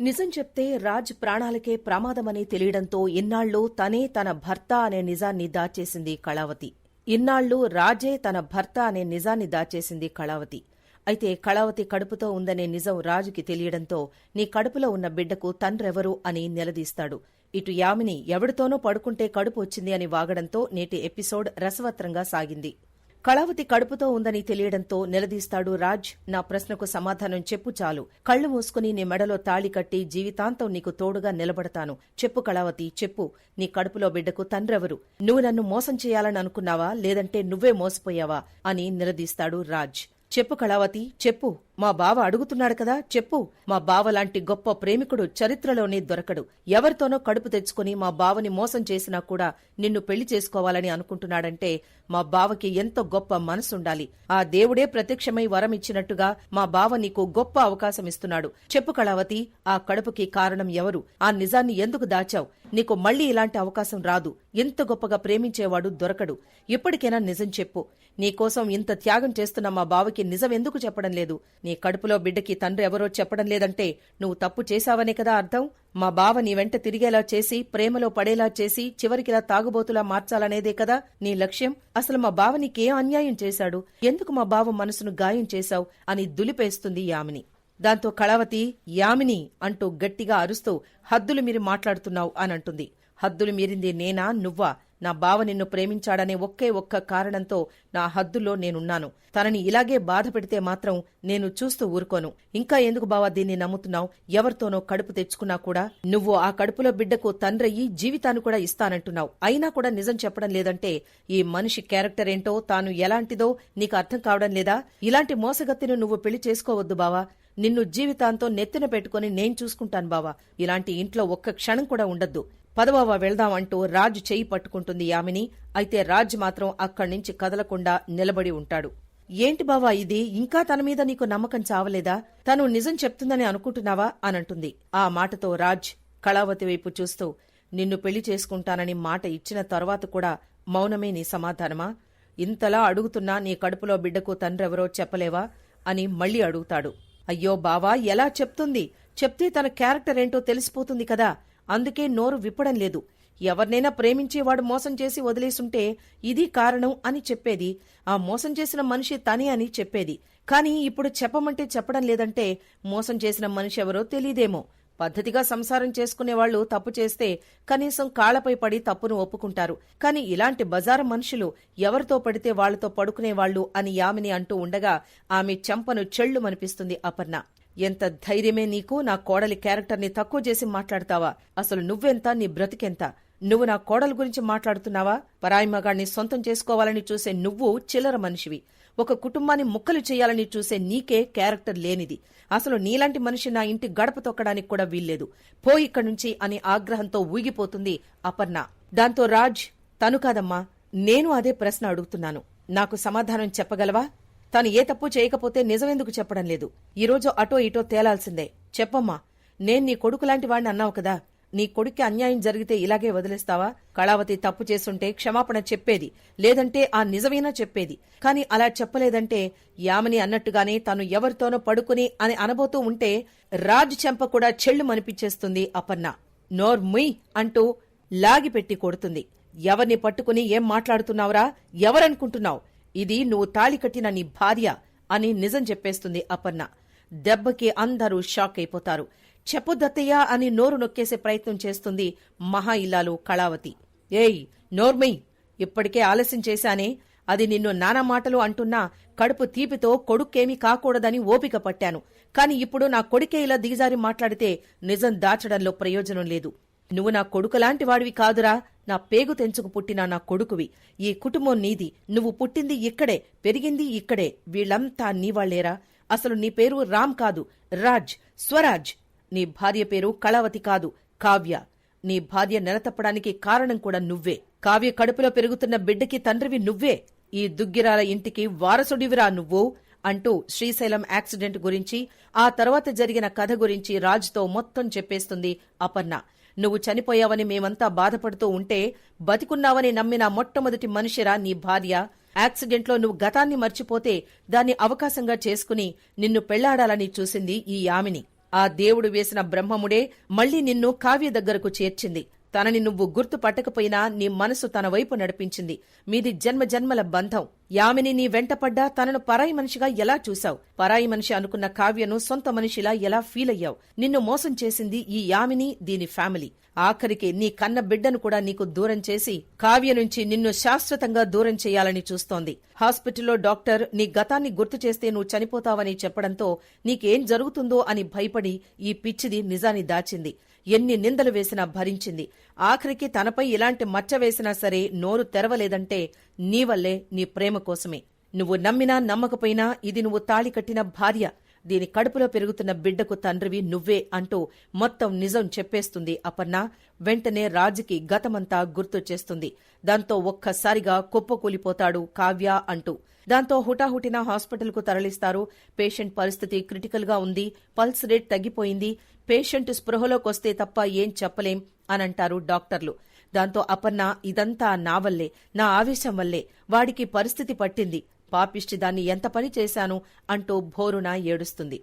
నిజం చెప్తే రాజ్ ప్రాణాలకే ప్రమాదమని తెలియడంతో ఇన్నాళ్ళు తనే తన భర్త అనే నిజాన్ని దాచేసింది కళావతి. ఇన్నాళ్ళు రాజే తన భర్త అనే నిజాన్ని దాచేసింది కళావతి. అయితే కళావతి కడుపుతో ఉందనే నిజం రాజుకి తెలియడంతో నీ కడుపులో ఉన్న బిడ్డకు తండ్రెవరు అని నిలదీస్తాడు. ఇటు యామిని ఎవడితోనో పడుకుంటే కడుపు వచ్చింది అని వాగడంతో నేటి ఎపిసోడ్ రసవత్రంగా సాగింది. కళావతి కడుపుతో ఉందని తెలియడంతో నిలదీస్తాడు రాజ్. నా ప్రశ్నకు సమాధానం చెప్పు చాలు. కళ్ళు మూసుకుని నీ మెడలో తాళి కట్టి జీవితాంతం నీకు తోడుగా నిలబడతాను. చెప్పు కళావతి చెప్పు. నీ కడుపులో బిడ్డకు తండ్రెవరు? నువ్వు నన్ను మోసం చేయాలని అనుకున్నావా? లేదంటే నువ్వే మోసపోయావా? అని నిలదీస్తాడు రాజ్. చెప్పు కళావతి చెప్పు. మా బావ అడుగుతున్నాడు కదా చెప్పు. మా బావ లాంటి గొప్ప ప్రేమికుడు చరిత్రలోనే దొరకడు. ఎవరితోనో కడుపు తెచ్చుకుని మా బావని మోసం చేసినా కూడా నిన్ను పెళ్ళి చేసుకోవాలని అనుకుంటున్నాడంటే మా బావకి ఎంతో గొప్ప మనసుండాలి. ఆ దేవుడే ప్రత్యక్షమై వరం ఇచ్చినట్టుగా మా బావ నీకు గొప్ప అవకాశం ఇస్తున్నాడు. చెప్పు కళావతి ఆ కడుపుకి కారణం ఎవరు? ఆ నిజాన్ని ఎందుకు దాచావు? నీకు మళ్ళీ ఇలాంటి అవకాశం రాదు. ఎంత గొప్పగా ప్రేమించేవాడు దొరకడు. ఇప్పటికైనా నిజం చెప్పు. నీకోసం ఇంత త్యాగం చేస్తున్న మా బావకి నిజం ఎందుకు చెప్పడం లేదు? నీ కడుపులో బిడ్డకి తండ్రి ఎవరో చెప్పడం లేదంటే నువ్వు తప్పు చేశావనే కదా అర్థం? మా బావ నీ వెంట తిరిగేలా చేసి ప్రేమలో పడేలా చేసి చివరికిలా తాగుబోతులా మార్చాలనేదే కదా నీ లక్ష్యం? అసలు మా బావ నీకే అన్యాయం చేశాడు. ఎందుకు మా బావ మనసును గాయం చేశావు అని దులిపేస్తుంది యామిని. దాంతో కళావతి యామిని అంటూ గట్టిగా అరుస్తూ హద్దులు మీరు మాట్లాడుతున్నావు అని అంటుంది. హద్దులు మీరింది నేనా నువ్వా? నా బావ నిన్ను ప్రేమించాడనే ఒకే ఒక్క కారణంతో నా హద్దుల్లో నేనున్నాను. తనని ఇలాగే బాధ పెడితే మాత్రం నేను చూస్తూ ఊరుకోను. ఇంకా ఎందుకు బావా దీన్ని నమ్ముతున్నావు? ఎవరితోనో కడుపు తెచ్చుకున్నా కూడా నువ్వు ఆ కడుపులో బిడ్డకు తండ్రయ్యి జీవితాన్ని కూడా ఇస్తానంటున్నావు. అయినా కూడా నిజం చెప్పడం లేదంటే ఈ మనిషి క్యారెక్టర్ ఏంటో తాను ఎలాంటిదో నీకు అర్థం కావడం లేదా? ఇలాంటి మోసగత్తిని నువ్వు పెళ్ళి చేసుకోవద్దు బావా. నిన్ను జీవితాంతో నెత్తిన పెట్టుకుని నేను చూసుకుంటాను బావా. ఇలాంటి ఇంట్లో ఒక్క క్షణం కూడా ఉండద్దు. పదబావ వెళ్దామంటూ రాజ్ చేయి పట్టుకుంటుంది యామిని. అయితే రాజ్ మాత్రం అక్కడి నుంచి కదలకుండా నిలబడి ఉంటాడు. ఏంటి బావా ఇది? ఇంకా తన మీద నీకు నమ్మకం చావలేదా? తను నిజం చెప్తుందని అనుకుంటున్నావా? అనంటుంది. ఆ మాటతో రాజ్ కళావతి వైపు చూస్తూ నిన్ను పెళ్ళి చేసుకుంటానని మాట ఇచ్చిన తర్వాత కూడా మౌనమే నీ సమాధానమా? ఇంతలా అడుగుతున్నా నీ కడుపులో బిడ్డకు తండ్రెవరో చెప్పలేవా? అని మళ్ళీ అడుగుతాడు. అయ్యో బావా ఎలా చెప్తుంది? చెప్తే తన క్యారెక్టర్ ఏంటో తెలిసిపోతుంది కదా. అందుకే నోరు విప్పడం లేదు. ఎవరినైనా ప్రేమించేవాడు మోసం చేసి వదిలేసుంటే ఇది కారణం అని చెప్పేది. ఆ మోసం చేసిన మనిషి తనే అని చెప్పేది. కాని ఇప్పుడు చెప్పమంటే చెప్పడం లేదంటే మోసం చేసిన మనిషి ఎవరో తెలియదేమో. పద్ధతిగా సంసారం చేసుకునేవాళ్ళు తప్పు చేస్తే కనీసం కాళ్ళపై పడి తప్పును ఒప్పుకుంటారు. కాని ఇలాంటి బజారు మనుషులు ఎవరితో పడితే వాళ్ళతో పడుకునేవాళ్ళు అని యామిని అంటూ ఉండగా ఆమె చెంపను చెళ్ళుమనిపిస్తుంది అపర్ణ. ఎంత ధైర్యమే నీకు? నా కోడలి క్యారెక్టర్ని తక్కువ చేసి మాట్లాడతావా? అసలు నువ్వెంత? నీ బ్రతికెంత? నువ్వు నా కోడల గురించి మాట్లాడుతున్నావా? పరాయి మగాణ్ణి సొంతం చేసుకోవాలని చూసే నువ్వు చిల్లర మనిషివి. ఒక కుటుంబాన్ని ముక్కలు చేయాలని చూసే నీకే క్యారెక్టర్ లేనిది. అసలు నీలాంటి మనిషి నా ఇంటి గడప తొక్కడానికి కూడా వీల్లేదు. పో ఇక్కడి నుంచి అని ఆగ్రహంతో ఊగిపోతుంది అపర్ణ. దాంతో రాజ్ తను కాదమ్మా నేను అదే ప్రశ్న అడుగుతున్నాను. నాకు సమాధానం చెప్పగలవా? తాను ఏ తప్పు చేయకపోతే నిజమెందుకు చెప్పడం లేదు. ఈరోజు అటో ఇటో తేలాల్సిందే. చెప్పమ్మా నేను నీ కొడుకులాంటి వాణ్ణి అన్నావు కదా నీ కొడుక్కి అన్యాయం జరిగితే ఇలాగే వదిలేస్తావా? కళావతి తప్పు చేస్తుంటే క్షమాపణ చెప్పేది లేదంటే ఆ నిజమైనా చెప్పేది. కాని అలా చెప్పలేదంటే యామని అన్నట్టుగానే తాను ఎవరితోనో పడుకుని అని అనబోతూ ఉంటే రాజ్ చెంప కూడా చెల్లు మనిపించేస్తుంది అపర్ణ. నోర్ ముయ్ అంటూ లాగిపెట్టి కొడుతుంది. ఎవరిని పట్టుకుని ఏం మాట్లాడుతున్నావురా? ఎవరనుకుంటున్నావు? ఇది నువ్వు తాళి కట్టిన నీ భార్య అని నిజం చెప్పేస్తుంది అపర్ణ. దెబ్బకి అందరూ షాక్ అయిపోతారు. చెప్పు దత్తయ్య అని నోరు నొక్కేసే ప్రయత్నం చేస్తుంది మహా ఇల్లాలు కళావతి. ఏయ్ నోర్మై ఇప్పటికే ఆలస్యం చేశానే. అది నిన్ను నానా మాటలు అంటున్నా కడుపు తీపితో కొడుక్కేమీ కాకూడదని ఓపిక పట్టాను. కాని ఇప్పుడు నా కొడుకే ఇలా దిగజారి మాట్లాడితే నిజం దాచడంలో ప్రయోజనం లేదు. నువ్వు నా కొడుకులాంటి వాడివి కాదురా. నా పేగు తెంచుకు పుట్టిన నా కొడుకువి. ఈ కుటుంబం నీది. నువ్వు పుట్టింది ఇక్కడే పెరిగింది ఇక్కడే. వీళ్ళంతా నీవాళ్ళేరా అసలు నీ పేరు రామ్ కాదు రాజ్ స్వరాజ్. నీ భార్య పేరు కళావతి కాదు కావ్య. నీ భార్య నెలతప్పడానికి కారణం కూడా నువ్వే. కావ్య కడుపులో పెరుగుతున్న బిడ్డకి తండ్రివి నువ్వే. ఈ దుగ్గిరాల ఇంటికి వారసుడివిరా నువ్వు అంటూ శ్రీశైలం యాక్సిడెంట్ గురించి ఆ తర్వాత జరిగిన కథ గురించి రాజ్తో మొత్తం చెప్పేస్తుంది అపర్ణ. నువ్వు చనిపోయావని మేమంతా బాధపడుతూ ఉంటే బతికున్నావని నమ్మిన మొట్టమొదటి మనిషిరా నీ భార్య. యాక్సిడెంట్లో నువ్వు గతాన్ని మర్చిపోతే దాన్ని అవకాశంగా చేసుకుని నిన్ను పెళ్ళాడాలని చూసింది ఈ యామిని. ఆ దేవుడు వేసిన బ్రహ్మముడే మళ్ళీ నిన్ను కావ్య దగ్గరకు చేర్చింది. తనని నువ్వు గుర్తు పట్టకపోయినా నీ మనసు తన వైపు నడిపించింది. మీది జన్మ జన్మల బంధం. యామిని నీ వెంటపడ్డా తనను పరాయి మనిషిగా ఎలా చూశావు? పరాయి మనిషి అనుకున్న కావ్యను సొంత మనిషిలా ఎలా ఫీల్ అయ్యావు? నిన్ను మోసం చేసింది ఈ యామిని దీని ఫ్యామిలీ. ఆఖరికి నీ కన్న బిడ్డను కూడా నీకు దూరం చేసి కావ్య నుంచి నిన్ను శాశ్వతంగా దూరం చేయాలని చూస్తోంది. హాస్పిటల్లో డాక్టర్ నీ గతాన్ని గుర్తు చేస్తే నువ్వు చనిపోతావని చెప్పడంతో నీకేం జరుగుతుందో అని భయపడి ఈ పిచ్చిది నిజాన్ని దాచింది. ఎన్ని నిందలు వేసినా భరించింది. ఆఖరికి తనపై ఇలాంటి మచ్చ వేసినా సరే నోరు తెరవలేదంటే నీ వల్లే నీ ప్రేమ కోసమే. నువ్వు నమ్మినా నమ్మకపోయినా ఇది నువ్వు తాళి కట్టిన భార్య. దీని కడుపులో పెరుగుతున్న బిడ్డకు తండ్రివి నువ్వే అంటూ మొత్తం నిజం చెప్పేస్తుంది అపర్ణ. వెంటనే రాజుకి గతమంతా గుర్తు చేస్తుంది. దాంతో ఒక్కసారిగా కుప్పకూలిపోతాడు కావ్య అంటూ. దాంతో హుటాహుటిన హాస్పిటల్కు తరలిస్తారు. పేషెంట్ పరిస్థితి క్రిటికల్గా ఉంది. పల్స్ రేట్ తగ్గిపోయింది. పేషెంట్ స్పృహలోకొస్తే తప్ప ఏం చెప్పలేం అనంటారు డాక్టర్లు. దాంతో అపర్ణ ఇదంతా నా వల్లే నా ఆవేశం వల్లే వాడికి పరిస్థితి పట్టింది. పాపిష్టి దాన్ని ఎంత పని చేశాను అంటూ భోరున ఏడుస్తుంది.